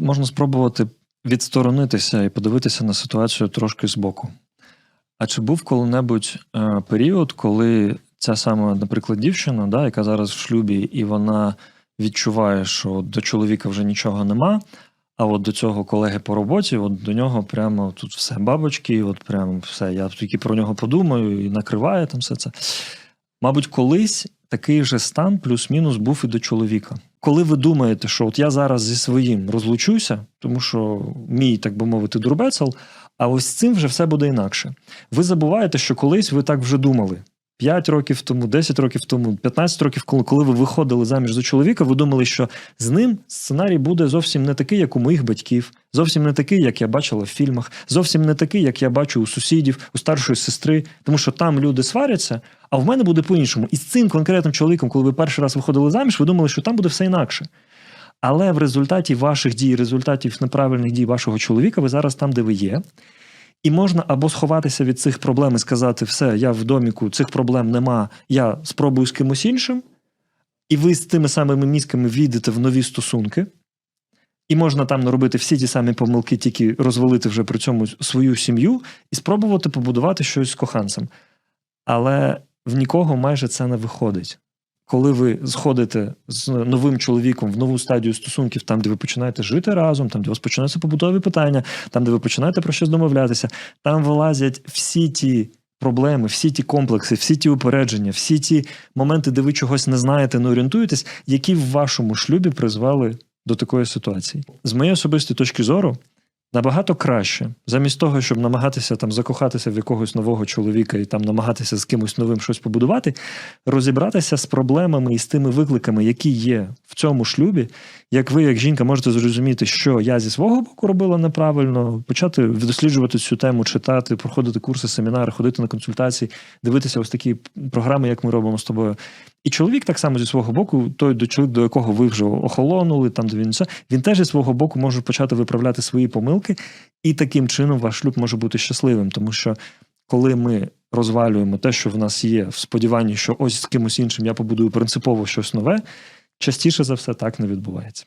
Можна спробувати відсторонитися і подивитися на ситуацію трошки збоку. А чи був коли-небудь е, період, коли ця сама, наприклад, дівчина, да, яка зараз в шлюбі, і вона відчуває, що до чоловіка вже нічого нема, а от до цього колеги по роботі, от до нього прямо тут все бабочки, от прямо все. Я тільки про нього подумаю і накриває там все це. Мабуть, колись такий же стан плюс-мінус був і до чоловіка. Коли ви думаєте, що от я зараз зі своїм розлучуся, тому що мій, так би мовити, дурбецел, а ось з цим вже все буде інакше. Ви забуваєте, що колись ви так вже думали. 5 років тому, 10 років тому, 15 років, коли, коли ви виходили заміж за чоловіка, ви думали, що з ним сценарій буде зовсім не такий, як у моїх батьків, зовсім не такий, як я бачила в фільмах, зовсім не такий, як я бачу у сусідів, у старшої сестри, тому що там люди сваряться, а в мене буде по-іншому. І з цим конкретним чоловіком, коли ви перший раз виходили заміж, ви думали, що там буде все інакше. Але в результаті ваших дій, результатів неправильних дій вашого чоловіка, ви зараз там, де ви є. І можна або сховатися від цих проблем і сказати, все, я в доміку, цих проблем нема, я спробую з кимось іншим, і ви з тими самими мізками війдете в нові стосунки, і можна там наробити всі ті самі помилки, тільки розвалити вже при цьому свою сім'ю і спробувати побудувати щось з коханцем. Але в нікого майже це не виходить. Коли ви сходите з новим чоловіком в нову стадію стосунків, там, де ви починаєте жити разом, там, де у вас починаються побутові питання, там, де ви починаєте про щось домовлятися, там вилазять всі ті проблеми, всі ті комплекси, всі ті упередження, всі ті моменти, де ви чогось не знаєте, не орієнтуєтесь, які в вашому шлюбі призвели до такої ситуації. З моєї особистої точки зору, набагато краще, замість того, щоб намагатися там закохатися в якогось нового чоловіка і там намагатися з кимось новим щось побудувати, розібратися з проблемами і з тими викликами, які є цьому шлюбі, як ви, як жінка, можете зрозуміти, що я зі свого боку робила неправильно, почати досліджувати цю тему, читати, проходити курси, семінари, ходити на консультації, дивитися ось такі програми, як ми робимо з тобою. І чоловік так само зі свого боку, той до чоловік, до якого ви вже охолонули, там де він все, він теж зі свого боку може почати виправляти свої помилки, і таким чином ваш шлюб може бути щасливим, тому що коли ми розвалюємо те, що в нас є, в сподіванні, що ось з кимось іншим я побудую принципово щось нове, частіше за все так не відбувається.